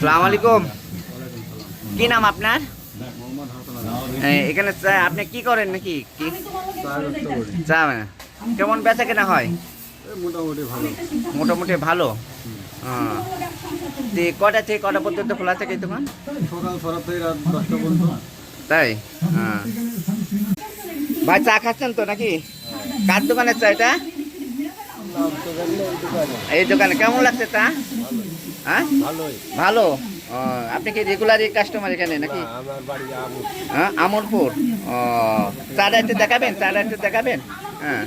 সালাম আলাইকুম কি নাম আপনার? এখানে আপনি কি করেন নাকি? চা কেমন বেচা কেনা হয়? মোটামুটি ভালো। কটা থেকে কটা পর্যন্ত খোলা থাকে দোকান? তাই? হ্যাঁ। ভাই, চা খাচ্ছেন তো নাকি? কার দোকানের চা এটা? এই দোকানে। কেমন লাগছে চা? হ্যাঁ? ভালো? আপনি কি রেগুলারই কাস্টমার এখানে নাকি? হ্যাঁ আমরপুর। ও একটু দেখাবেন? চা একটু দেখাবেন? হ্যাঁ।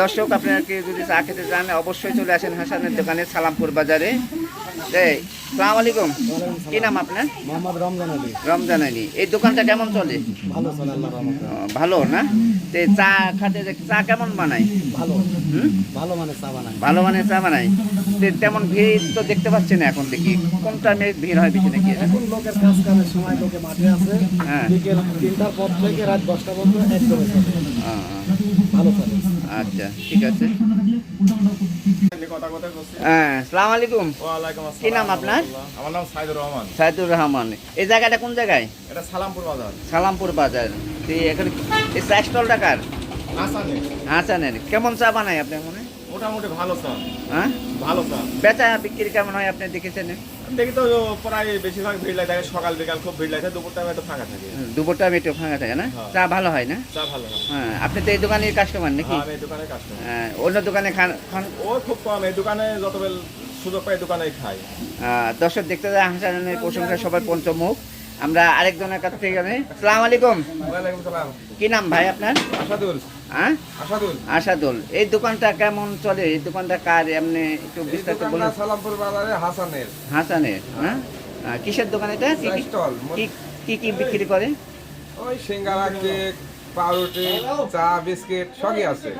দর্শক আপনারা কি যদি চা খেতে চান অবশ্যই চলে আসেন হাসানের দোকানে সালামপুর বাজারে। এই সালাম আলাইকুম। কি নাম আপনার? মোহাম্মদ রমজান আলী। রমজান আলী। এই দোকানটা কেমন চলে? ভালো চলে ভালো না? তে চা খাতে চা কেমন বানায়? ভালো। হুম? ভালো মানে চা বানায়। ভালো মানে চা বানায়? তে তেমন ভিড় তো দেখতে পাচ্ছি না এখন দেখি। কোন টাইমে ভিড় হয় বেশি নাকি? এখন লোকের কাজ কামের সময় লোকে মাঠে আছে। হ্যাঁ। বিকেল তিনটার পর থেকে রাত দশটা পর্যন্ত ভালো চলে। আচ্ছা ঠিক আছে। হ্যাঁ আলাইকুম। কি নাম আপনার? আমার নাম সাইদুর রহমান। সাইদুর রহমান। এই জায়গাটা কোন জায়গায়? এটা সালামপুর বাজার। সালামপুর বাজার। এখানে এই চা স্টলটা কার? আসানে হাসানের। কেমন চা বানায় আপনি মনে? মোটামুটি ভালো চা হ্যাঁ? ভালো চা বেচা বিক্রি কেমন হয় আপনি দেখেছেন? দেখি তো প্রায় বেশিরভাগ ভিড় লাগে থাকে সকাল বিকাল খুব ভিড় লাগে দুপুর টাইমে তো ফাঁকা থাকে। দুপুর টাইম একটু ফাঁকা থাকে না? হ্যাঁ। চা ভালো হয় না? চা ভালো হয়। হ্যাঁ আপনি তো এই দোকানের কাস্টমার নাকি? আমি এই দোকানে কাজ হ্যাঁ, অন্য দোকানে খান খান? ও খুব কম এই দোকানে যত সুযোগ পাই দোকানেই খাই দর্শক দেখতে যায় হাসানের প্রশংসা সবার পঞ্চমুখ। আমরা আরেকজনের কাছ থেকে জানি সালাম আলাইকুম। কি নাম ভাই আপনার? আসাদুল। হ্যাঁ? আসাদুল। এই দোকানটা কেমন চলে? এই দোকানটা কার? এমনি একটু বিস্তারিত বলুন। সালামপুর বাজারে হাসানের। হাসানের হ্যাঁ? কিসের দোকান এটা? কি কি- বিক্রি করে? ওই সিঙ্গারা কেক পাউরুটি চা বিস্কিট সবই আছে।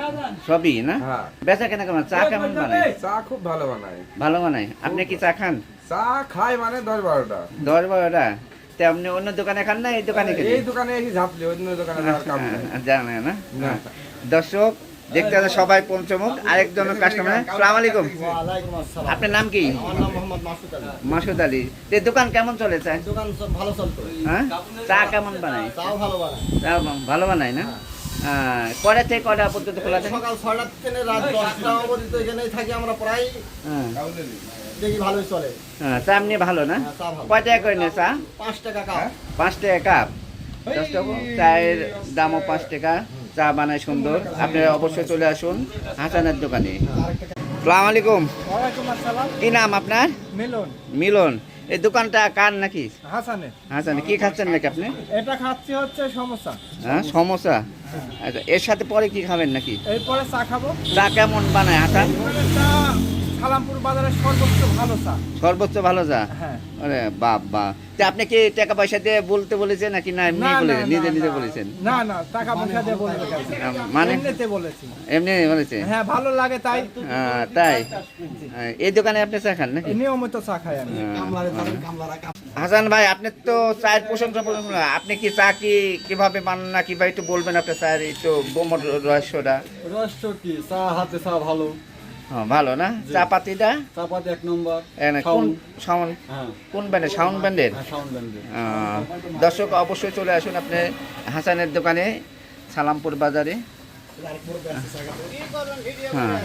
সবই না? হ্যাঁ। বেচা কেনা কেমন? চা কেমন বানায়? চা খুব ভালো বানায়। ভালো বানায়? আপনি কি চা খান? চা খাই মানে দশ বারোটা। দশ বারোটা? তা আপনি অন্য দোকানে খান না এই দোকানে এই দোকানে এসে ঝাপলি অন্য দোকানে নাই। জানে না। দর্শক দেখতে আছে সবাই পঞ্চমুখ আরেকজন কাস্টমার সালাম আলাইকুম। আপনার নাম কি? মাসুদ আলী। তে এই দোকান কেমন চলে চা দোকান ভালো চলতো। হ্যাঁ? চা কেমন বানায়? চাও ভালো বানায়। চা ভালো বানায় না? থেকে কয়টা পর্যন্ত খোলা থাকে? সকাল ছয়টা থেকে রাত দশটা অবধি এখানেই থাকি আমরা প্রায়। হ্যাঁ। দেখি ভালোই চলে। হ্যাঁ, চা এমনি ভালো না? হ্যাঁ, কয় টাকা করে চা? পাঁচ টাকা কাপ। পাঁচ টাকা কাপ। দশ টাকা? চায়ের দামও পাঁচ টাকা। চা বানায় সুন্দর। আপনারা অবশ্যই চলে আসুন হাসানের দোকানে। সালাম আলাইকুম। কি নাম আপনার? মিলন। মিলন। এই দোকানটা কার নাকি? হাসানে হাসান কি খাচ্ছেন নাকি আপনি? এটা খাচ্ছি হচ্ছে সমস্যা হ্যাঁ সমোসা? আচ্ছা এর সাথে পরে কি খাবেন নাকি? এরপরে চা খাব। চা কেমন বানায় হাসান সালামপুর বাজারের সর্বোচ্চ ভালো চা। সর্বোচ্চ ভালো চা? হ্যাঁ। আরে বাপ বা আপনি কি টাকা পয়সা দিয়ে বলতে বলেছেন নাকি না এমনি বলেছেন? নিজে নিজে বলেছেন? না না টাকা পয়সা দিয়ে বলে রেখেছি আম, মানে? এমনিতে বলেছি। এমনি বলেছে হ্যাঁ ভালো লাগে তাই। তাই? এই দোকানে আপনি চা খান নাকি? নিয়মিত চা খাই আমি। হাসান ভাই আপনি তো চায়ের প্রশংসা আপনি কি চা কি কীভাবে বানান না কীভাবে একটু বলবেন আপনার চায়ের একটু গোমর রহস্যটা? রহস্য কি? চা হাতে চা ভালো। ভালো না? চা পাতিটা চাপাতি এক নম্বর কোন সাউন্ড হ্যাঁ। কোন ব্যান্ডের? সাউন্ড ব্যান্ডের? হ্যাঁ সাউন্ড ব্যান্ডে দর্শক অবশ্যই চলে আসুন আপনি হাসানের দোকানে সালামপুর বাজারে। হ্যাঁ।